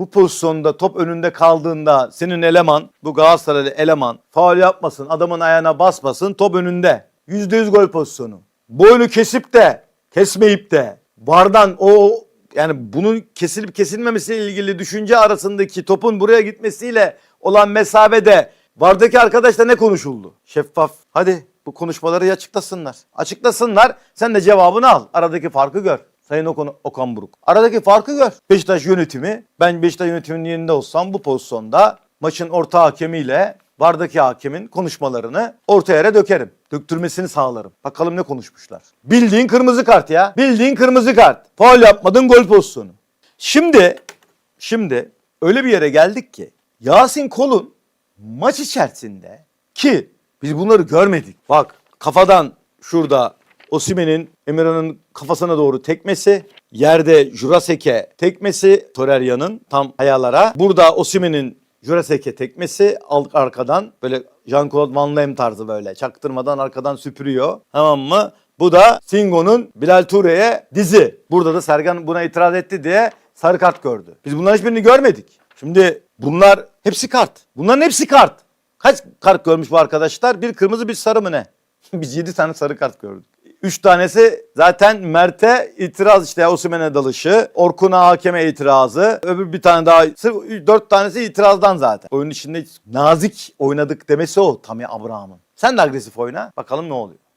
bu pozisyonda top önünde kaldığında senin eleman, bu Galatasaraylı eleman faul yapmasın, adamın ayağına basmasın, top önünde. %100 gol pozisyonu. Boynu kesip de, kesmeyip de, vardan o yani bunun kesilip kesilmemesiyle ilgili düşünce arasındaki topun buraya gitmesiyle olan mesafede vardaki arkadaşla ne konuşuldu? Şeffaf. Hadi bu konuşmaları açıklasınlar. Açıklasınlar. Sen de cevabını al. Aradaki farkı gör. Sayın Okan, Okan Buruk. Aradaki farkı gör. Beşiktaş yönetimi, ben Beşiktaş yönetiminin yerinde olsam bu pozisyonda maçın orta hakemiyle vardaki hakemin konuşmalarını orta yere dökerim. Döktürmesini sağlarım. Bakalım ne konuşmuşlar. Bildiğin kırmızı kart ya. Bildiğin kırmızı kart. Faul yapmadın gol pozisyonu. Şimdi, şimdi öyle bir yere geldik ki Yasin Kol'un maç içerisinde ki biz bunları görmedik. Bak kafadan şurada Osimen'in Emirhan'ın kafasına doğru tekmesi, yerde Jurasek'e tekmesi Torerya'nın tam hayalara. Burada Osimen'in Jurasek'e tekmesi alt arkadan böyle Jean-Claude Van Damme tarzı böyle çaktırmadan arkadan süpürüyor. Tamam mı? Bu da Singo'nun Bilal Ture'ye dizi. Burada da Sergen buna itiraz etti diye sarı kart gördü. Biz bunların hiçbirini görmedik. Şimdi bunlar hepsi kart. Bunların hepsi kart. Kaç kart görmüş bu arkadaşlar? Bir kırmızı bir sarı mı ne? Biz 7 tane sarı kart gördük. 3 tanesi zaten Mert'e itiraz işte Osimhen'e dalışı, Orkun'a hakeme itirazı, öbür bir tane daha sırf 4 tanesi itirazdan zaten. Oyunun içinde nazik oynadık demesi o Tammy Abraham'ın. Sen de agresif oyna bakalım ne oluyor.